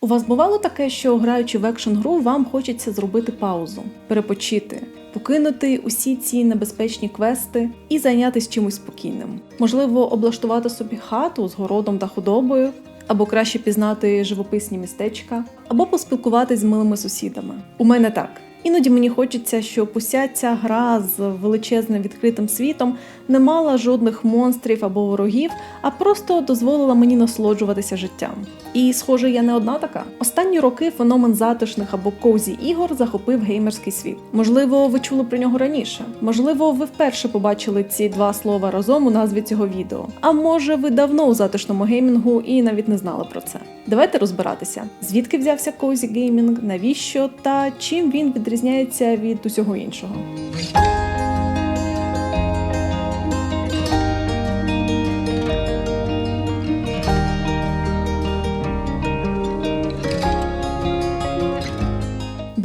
У вас бувало таке, що граючи в екшн гру, вам хочеться зробити паузу, перепочити, покинути усі ці небезпечні квести і зайнятися чимось спокійним. Можливо, облаштувати собі хату з городом та худобою, або краще пізнати живописні містечка, або поспілкуватись з милими сусідами. У мене так. Іноді мені хочеться, щоб уся ця гра з величезним відкритим світом не мала жодних монстрів або ворогів, а просто дозволила мені насолоджуватися життям. І, схоже, я не одна така. Останні роки феномен затишних або коузі ігор захопив геймерський світ. Можливо, ви чули про нього раніше. Можливо, ви вперше побачили ці два слова разом у назві цього відео. А може, ви давно у затишному геймінгу і навіть не знали про це. Давайте розбиратися, звідки взявся коузі геймінг, навіщо та чим він відрізняється від усього іншого.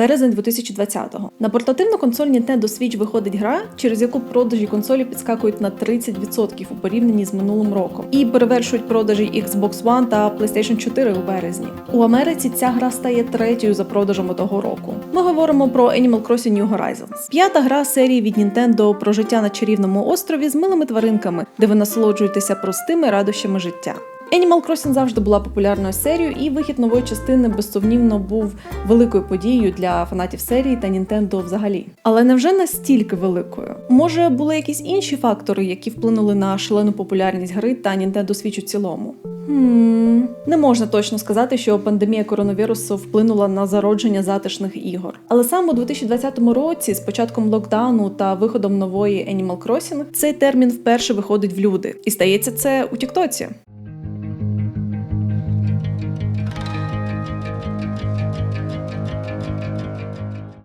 Березень 2020-го. На портативну консоль Nintendo Switch виходить гра, через яку продажі консолі підскакують на 30% у порівнянні з минулим роком, і перевершують продажі Xbox One та PlayStation 4 у березні. У Америці ця гра стає третьою за продажами того року. Ми говоримо про Animal Crossing New Horizons. П'ята гра серії від Nintendo про життя на чарівному острові з милими тваринками, де ви насолоджуєтеся простими радощами життя. Animal Crossing завжди була популярною серією, і вихід нової частини безсумнівно був великою подією для фанатів серії та Nintendo взагалі. Але невже настільки великою? Може, були якісь інші фактори, які вплинули на шалену популярність гри та Nintendo Switch у цілому? Хм, не можна точно сказати, що пандемія коронавірусу вплинула на зародження затишних ігор. Але саме у 2020 році, з початком локдауну та виходом нової Animal Crossing, цей термін вперше виходить в люди, і стається це у Тіктоці.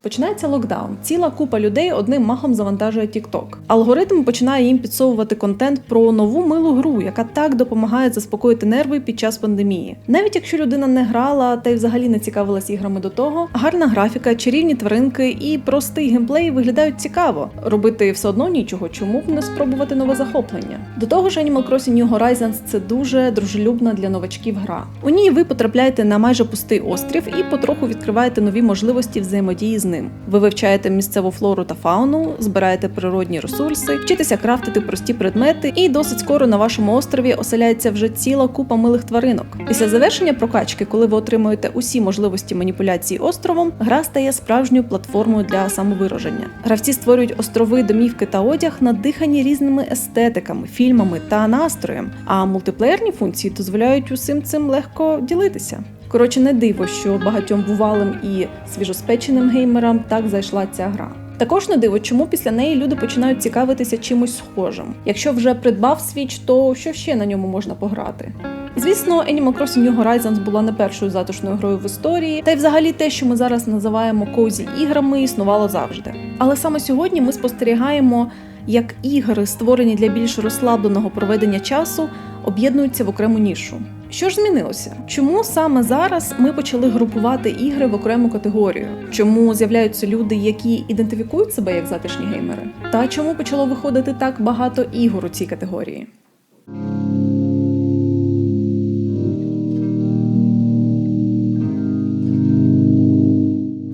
Починається локдаун. Ціла купа людей одним махом завантажує TikTok. Алгоритм починає їм підсовувати контент про нову милу гру, яка так допомагає заспокоїти нерви під час пандемії. Навіть якщо людина не грала та й взагалі не цікавилась іграми до того, гарна графіка, чарівні тваринки і простий геймплей виглядають цікаво. Робити все одно нічого, чому б не спробувати нове захоплення. До того ж, Animal Crossing New Horizons – це дуже дружелюбна для новачків гра. У ній ви потрапляєте на майже пустий острів і потроху відкриваєте нові можливості взаємодії з ним. Ви вивчаєте місцеву флору та фауну, збираєте природні ресурси, вчитеся крафтити прості предмети, і досить скоро на вашому острові оселяється вже ціла купа милих тваринок. Після завершення прокачки, коли ви отримуєте усі можливості маніпуляції островом, гра стає справжньою платформою для самовираження. Гравці створюють острови, домівки та одяг, надихані різними естетиками, фільмами та настроєм. А мультиплеєрні функції дозволяють усім цим легко ділитися. Коротше, не диво, що багатьом бувалим і свіжоспеченим геймерам так зайшла ця гра. Також не диво, чому після неї люди починають цікавитися чимось схожим. Якщо вже придбав Switch, то що ще на ньому можна пограти? Звісно, Animal Crossing New Horizons була не першою затишною грою в історії, та й взагалі те, що ми зараз називаємо коузі іграми, існувало завжди. Але саме сьогодні ми спостерігаємо, як ігри, створені для більш розслабленого проведення часу, об'єднуються в окрему нішу. Що ж змінилося? Чому саме зараз ми почали групувати ігри в окрему категорію? Чому з'являються люди, які ідентифікують себе як затишні геймери? Та чому почало виходити так багато ігор у цій категорії?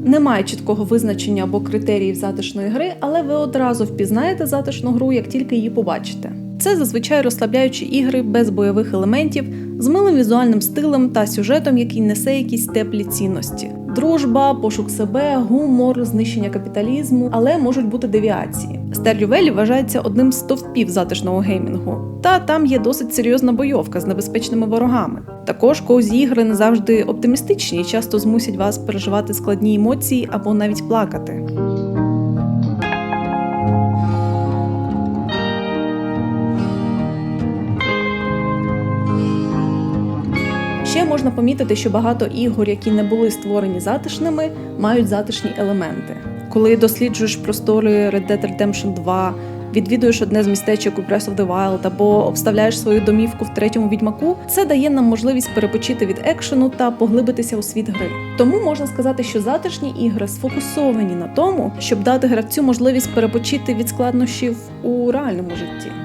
Немає чіткого визначення або критеріїв затишної гри, але ви одразу впізнаєте затишну гру, як тільки її побачите. Це зазвичай розслабляючі ігри без бойових елементів, з милим візуальним стилем та сюжетом, який несе якісь теплі цінності. Дружба, пошук себе, гумор, знищення капіталізму, але можуть бути девіації. Stardew Valley вважається одним з стовпів затишного геймінгу, та там є досить серйозна бойовка з небезпечними ворогами. Також коузі ігри не завжди оптимістичні часто змусять вас переживати складні емоції або навіть плакати. Можна помітити, що багато ігор, які не були створені затишними, мають затишні елементи. Коли досліджуєш простори Red Dead Redemption 2, відвідуєш одне з містечок у Breath of the Wild або обставляєш свою домівку в третьому відьмаку, це дає нам можливість перепочити від екшену та поглибитися у світ гри. Тому можна сказати, що затишні ігри сфокусовані на тому, щоб дати гравцю можливість перепочити від складнощів у реальному житті.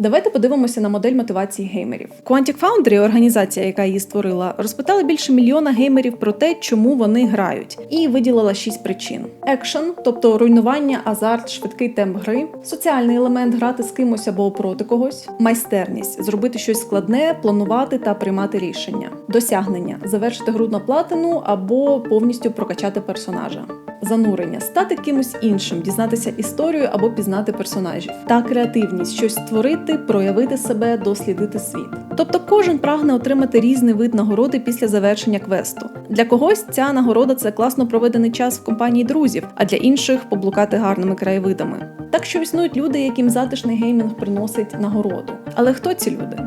Давайте подивимося на модель мотивації геймерів. Quantic Foundry, організація, яка її створила, розпитала більше мільйона геймерів про те, чому вони грають, і виділила шість причин: екшен, тобто руйнування, азарт, швидкий темп гри, соціальний елемент грати з кимось або проти когось, майстерність зробити щось складне, планувати та приймати рішення, досягнення завершити гру на платину або повністю прокачати персонажа. Занурення стати кимось іншим, дізнатися історію або пізнати персонажів, та креативність щось створити, проявити себе, дослідити світ. Тобто кожен прагне отримати різний вид нагороди після завершення квесту. Для когось ця нагорода це класно проведений час в компанії друзів, а для інших поблукати гарними краєвидами. Так що існують люди, яким затишний геймінг приносить нагороду. Але хто ці люди?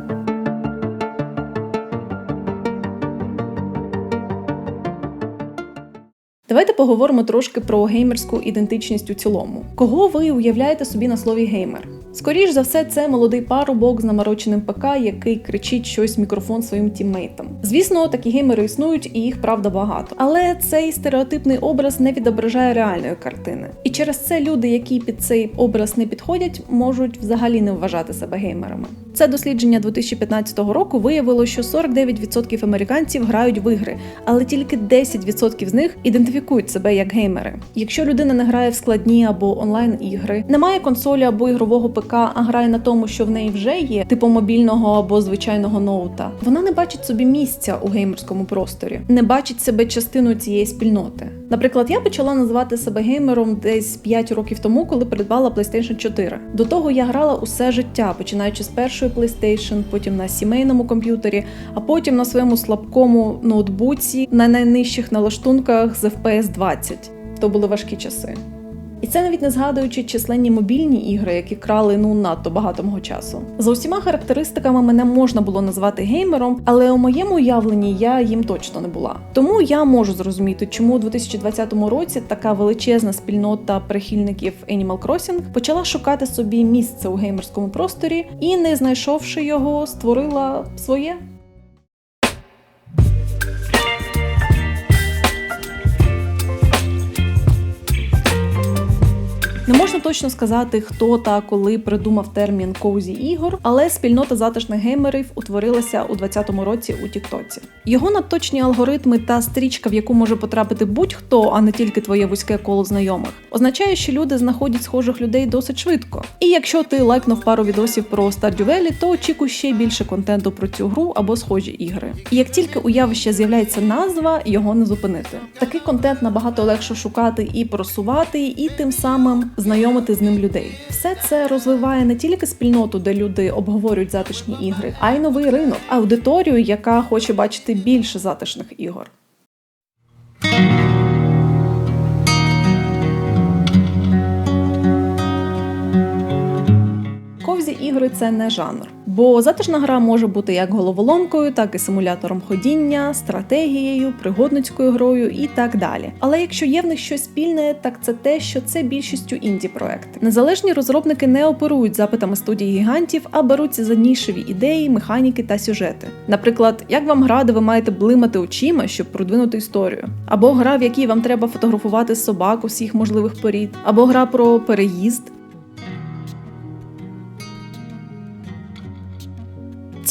Давайте поговоримо трошки про геймерську ідентичність у цілому. Кого ви уявляєте собі на слові геймер? Скоріш за все, це молодий парубок з намороченим ПК, який кричить щось в мікрофон своїм тіммейтам. Звісно, такі геймери існують, і їх правда багато. Але цей стереотипний образ не відображає реальної картини. І через це люди, які під цей образ не підходять, можуть взагалі не вважати себе геймерами. Це дослідження 2015 року виявило, що 49% американців грають в ігри, але тільки 10% з них ідентифікують себе як геймери. Якщо людина не грає в складні або онлайн ігри, не має консолі або ігрового ПК, а грає на тому, що в неї вже є, типу мобільного або звичайного ноута, вона не бачить собі місця у геймерському просторі, не бачить себе частиною цієї спільноти. Наприклад, я почала називати себе геймером десь 5 років тому, коли придбала PlayStation 4. До того я грала усе життя, починаючи з першої PlayStation, потім на сімейному комп'ютері, а потім на своєму слабкому ноутбуці на найнижчих налаштунках з FPS 20. То були важкі часи. І це навіть не згадуючи численні мобільні ігри, які крали ну надто багато мого часу. За усіма характеристиками мене можна було назвати геймером, але у моєму уявленні я їм точно не була. Тому я можу зрозуміти, чому у 2020 році така величезна спільнота прихильників Animal Crossing почала шукати собі місце у геймерському просторі і, не знайшовши його, створила своє. Не можна точно сказати, хто та коли придумав термін коузі ігор, але спільнота затишних геймерів утворилася у 2020 році у Тіктоці. Його надточні алгоритми та стрічка, в яку може потрапити будь-хто, а не тільки твоє вузьке коло знайомих, означає, що люди знаходять схожих людей досить швидко. І якщо ти лайкнув пару відосів про Valley, то очікуй ще більше контенту про цю гру або схожі ігри. І як тільки у явища з'являється назва, його не зупинити. Такий контент набагато легше шукати і просувати, і тим самим знайомити з ним людей. Все це розвиває не тільки спільноту, де люди обговорюють затишні ігри, а й новий ринок, аудиторію, яка хоче бачити більше затишних ігор. Ковзі ігри це не жанр, бо затишна гра може бути як головоломкою, так і симулятором ходіння, стратегією, пригодницькою грою і так далі. Але якщо є в них щось спільне, так це те, що це більшістю інді проекти. Незалежні розробники не оперують запитами студії гігантів, а беруться за нішеві ідеї, механіки та сюжети. Наприклад, як вам гра, де ви маєте блимати очима, щоб продвинути історію, або гра, в якій вам треба фотографувати собак усіх можливих порід, або гра про переїзд.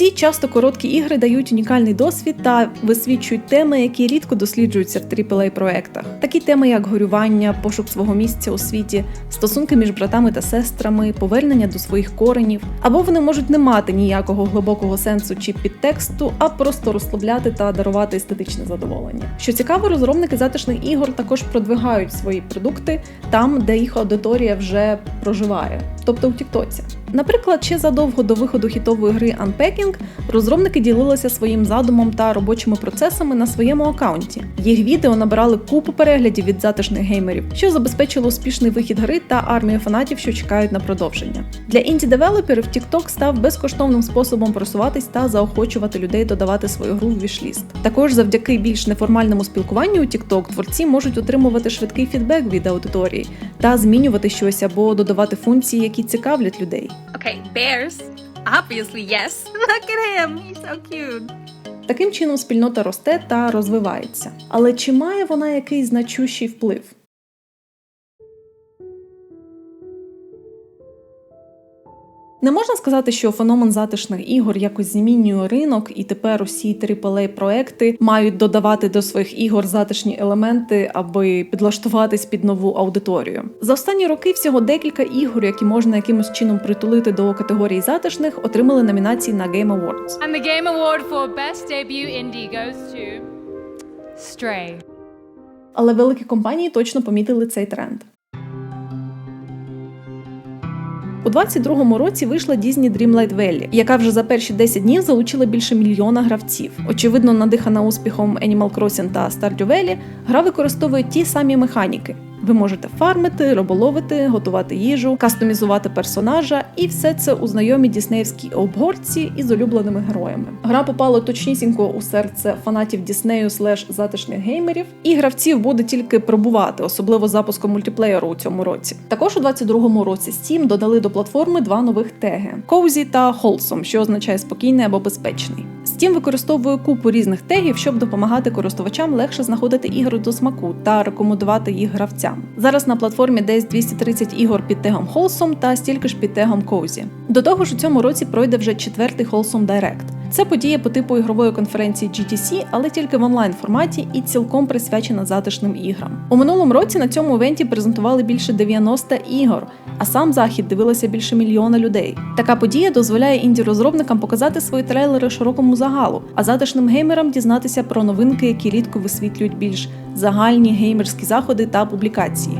Ці часто короткі ігри дають унікальний досвід та висвічують теми, які рідко досліджуються в aaa проектах. Такі теми, як горювання, пошук свого місця у світі, стосунки між братами та сестрами, повернення до своїх коренів, або вони можуть не мати ніякого глибокого сенсу чи підтексту, а просто розслабляти та дарувати естетичне задоволення. Що цікаво, розробники затишних ігор також продвигають свої продукти там, де їх аудиторія вже проживає, тобто у Тіктоці. Наприклад, ще задовго до виходу хітової гри Unpacking розробники ділилися своїм задумом та робочими процесами на своєму аккаунті. Їх відео набирали купу переглядів від затишних геймерів, що забезпечило успішний вихід гри та армію фанатів, що чекають на продовження. Для інді-девелоперів TikTok став безкоштовним способом просуватись та заохочувати людей додавати свою гру в вішліст. Також завдяки більш неформальному спілкуванню у TikTok творці можуть отримувати швидкий фідбек від аудиторії та змінювати щось або додавати функції, які цікавлять людей. Okay, bears. Obviously, yes. Look at him. He's so cute. Таким чином спільнота росте та розвивається. Але чи має вона якийсь значущий вплив? Не можна сказати, що феномен затишних ігор якось змінює ринок, і тепер усі aaa проекти мають додавати до своїх ігор затишні елементи, аби підлаштуватись під нову аудиторію. За останні роки всього декілька ігор, які можна якимось чином притулити до категорії затишних, отримали номінації на Game Awards. And the Game Award for Best Debut Indie goes to Stray. Але великі компанії точно помітили цей тренд. У 22-му році вийшла Disney Dreamlight Valley, яка вже за перші 10 днів залучила більше мільйона гравців. Очевидно, надихана успіхом Animal Crossing та Stardew Valley, гра використовує ті самі механіки. Ви можете фармити, риболовити, готувати їжу, кастомізувати персонажа, і все це у знайомій діснеївській обгорці із улюбленими героями. Гра попала точнісінько у серце фанатів Діснею слеш затишних геймерів, і гравців буде тільки пробувати, особливо запуском мультиплеєру у цьому році. Також у 22-му році Steam додали до платформи два нових теги: Cozy та Wholesome, що означає спокійний або безпечний. Steam використовує купу різних тегів, щоб допомагати користувачам легше знаходити ігри до смаку та рекомендувати їх гравцям. Зараз на платформі десь 230 ігор під тегом Wholesome та стільки ж під тегом Cozy. До того ж, у цьому році пройде вже четвертий Wholesome Direct. Це подія по типу ігрової конференції GTC, але тільки в онлайн форматі і цілком присвячена затишним іграм. У минулому році на цьому івенті презентували більше 90 ігор, а сам захід дивилося більше мільйона людей. Така подія дозволяє інді-розробникам показати свої трейлери широкому загалу, а затишним геймерам дізнатися про новинки, які рідко висвітлюють більш загальні геймерські заходи та публікації.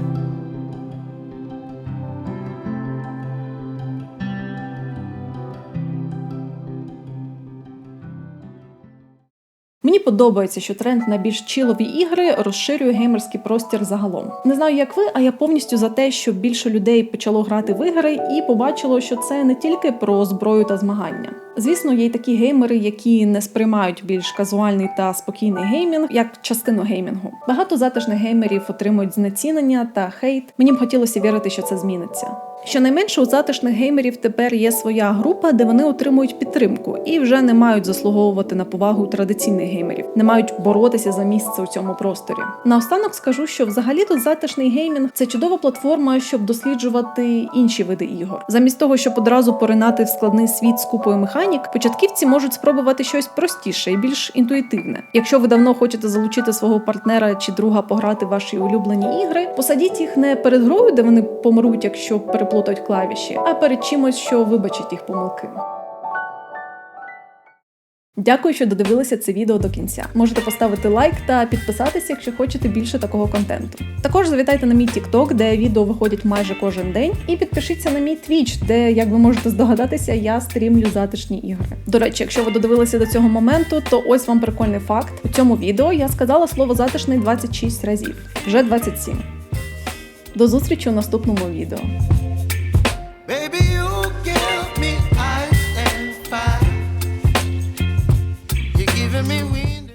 Мені подобається, що тренд на більш чилові ігри розширює геймерський простір загалом. Не знаю, як ви, а я повністю за те, щоб більше людей почало грати в ігри і побачило, що це не тільки про зброю та змагання. Звісно, є й такі геймери, які не сприймають більш казуальний та спокійний геймінг як частину геймінгу. Багато затишних геймерів отримують знецінення та хейт. Мені б хотілося вірити, що це зміниться. Щонайменше у затишних геймерів тепер є своя група, де вони отримують підтримку і вже не мають заслуговувати на повагу традиційних геймерів, не мають боротися за місце у цьому просторі. Наостанок скажу, що взагалі тут затишний геймінг це чудова платформа, щоб досліджувати інші види ігор. Замість того, щоб одразу поринати в складний світ з купою механік, початківці можуть спробувати щось простіше і більш інтуїтивне. Якщо ви давно хочете залучити свого партнера чи друга пограти ваші улюблені ігри, посадіть їх не перед грою, де вони помруть, якщо переплутають клавіші, а перед чимось, що вибачить їх помилки. Дякую, що додивилися це відео до кінця. Можете поставити лайк та підписатися, якщо хочете більше такого контенту. Також завітайте на мій TikTok, де відео виходять майже кожен день, і підпишіться на мій Twitch, де, як ви можете здогадатися, я стрімлю затишні ігри. До речі, якщо ви додивилися до цього моменту, то ось вам прикольний факт. У цьому відео я сказала слово затишний 26 разів, вже 27. До зустрічі у наступному відео.